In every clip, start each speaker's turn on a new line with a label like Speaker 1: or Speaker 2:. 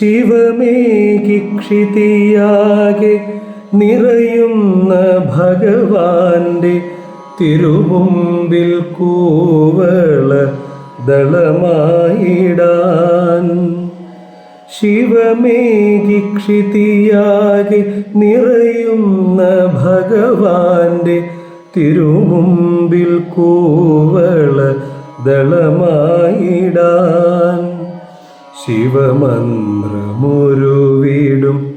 Speaker 1: ശിവമേകിക്ഷിതിയാകെ നിറയുന്ന ഭഗവാന്റെ തിരുമുമ്പിൽ കൂവള ദളമായിടാൻ. ശിവമേകിക്ഷിതിയാകെ നിറയുന്ന ഭഗവാന്റെ തിരുമുമ്പിൽ കൂവള ദളമായിടാൻ. ശിവമന്ത്രമൊരുവിടും.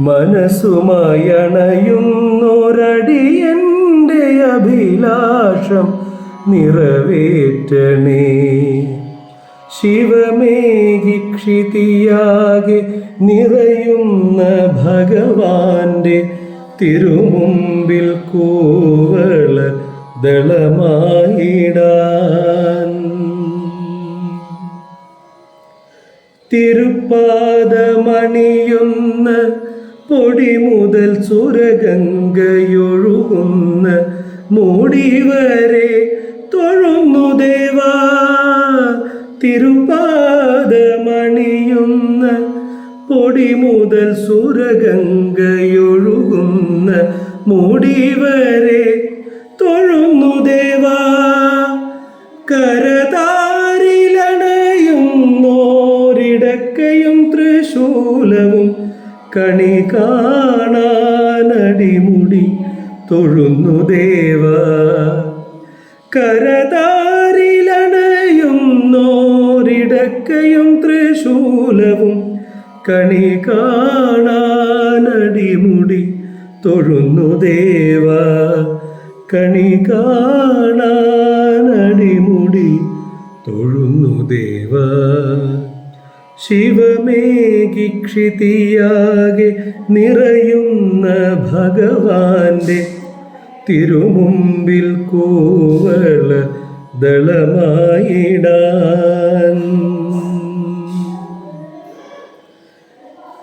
Speaker 1: മനസ്സുമയണയുന്നൊരടിയന്റെ അഭിലാഷം നിറവേറ്റണേ. ശിവമേകിക്ഷിതിയാകെ നിറയുന്ന ഭഗവാന്റെ തിരുമുമ്പിൽ കൂവള ദളമായിടാൻ. തിരുപ്പാദമണിയുന്ന പൊടി മുതൽ സുരഗംഗയൊഴുകുന്ന മൂടിവരെ തൊഴുന്നു ദേവാ. തിരുപ്പാദമണിയുന്ന പൊടി മുതൽ സുരഗംഗയൊഴുകുന്ന മൂടി കരതാരിലണയുന്നോരിടക്കയും തൃശൂലവും കണി കാണാനടിമുടി തൊഴുന്നു ദേവ. കരതാരിലണയുന്നോരിടക്കയും തൃശൂലവും കണി കാണാനടിമുടി തൊഴുന്നു ദേവ. കണി കാണാനടിമുടി ശിവമേകിക്ഷിതിയാകെ നിറയുന്ന ഭഗവാന്റെ തിരുമുമ്പിൽ കൂവള ദളമായിടാൻ.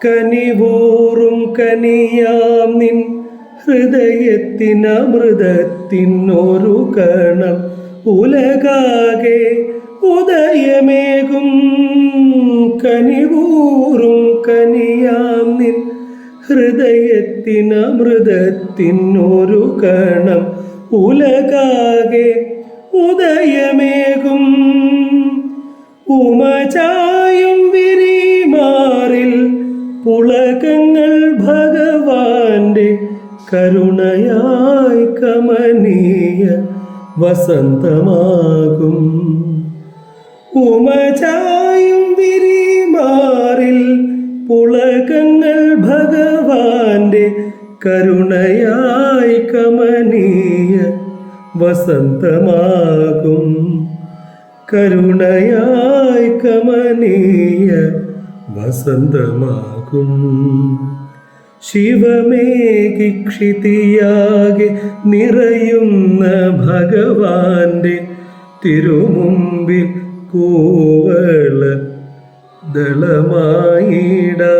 Speaker 1: കനിവൂറും കനിയാം നിൻ ഹൃദയത്തിനമൃതത്തിനൊരു കണം. ഉലകാകെ ഉദയമേകും കനിവൂറും കനിയാം നിൻ ഹൃദയത്തിനമൃതത്തിനൊരു കണം ഉലകാകെ ഉദയമേകും. ഉമചായും വിരിമാറിൽ പുളകങ്ങൾ ഭഗവാന്റെ കരുണയായി കമനീയ വസന്തമാകും. കരുണയായി കമനീയ വസന്തമാകും. കരുണയായി കമനീയ വസന്തമാകും. ശിവമേകിക്ഷിതിയാകെ നിറയുന്ന ഭഗവാന്റെ തിരുമുമ്പിൽ കൂവള ദളമായിടാ.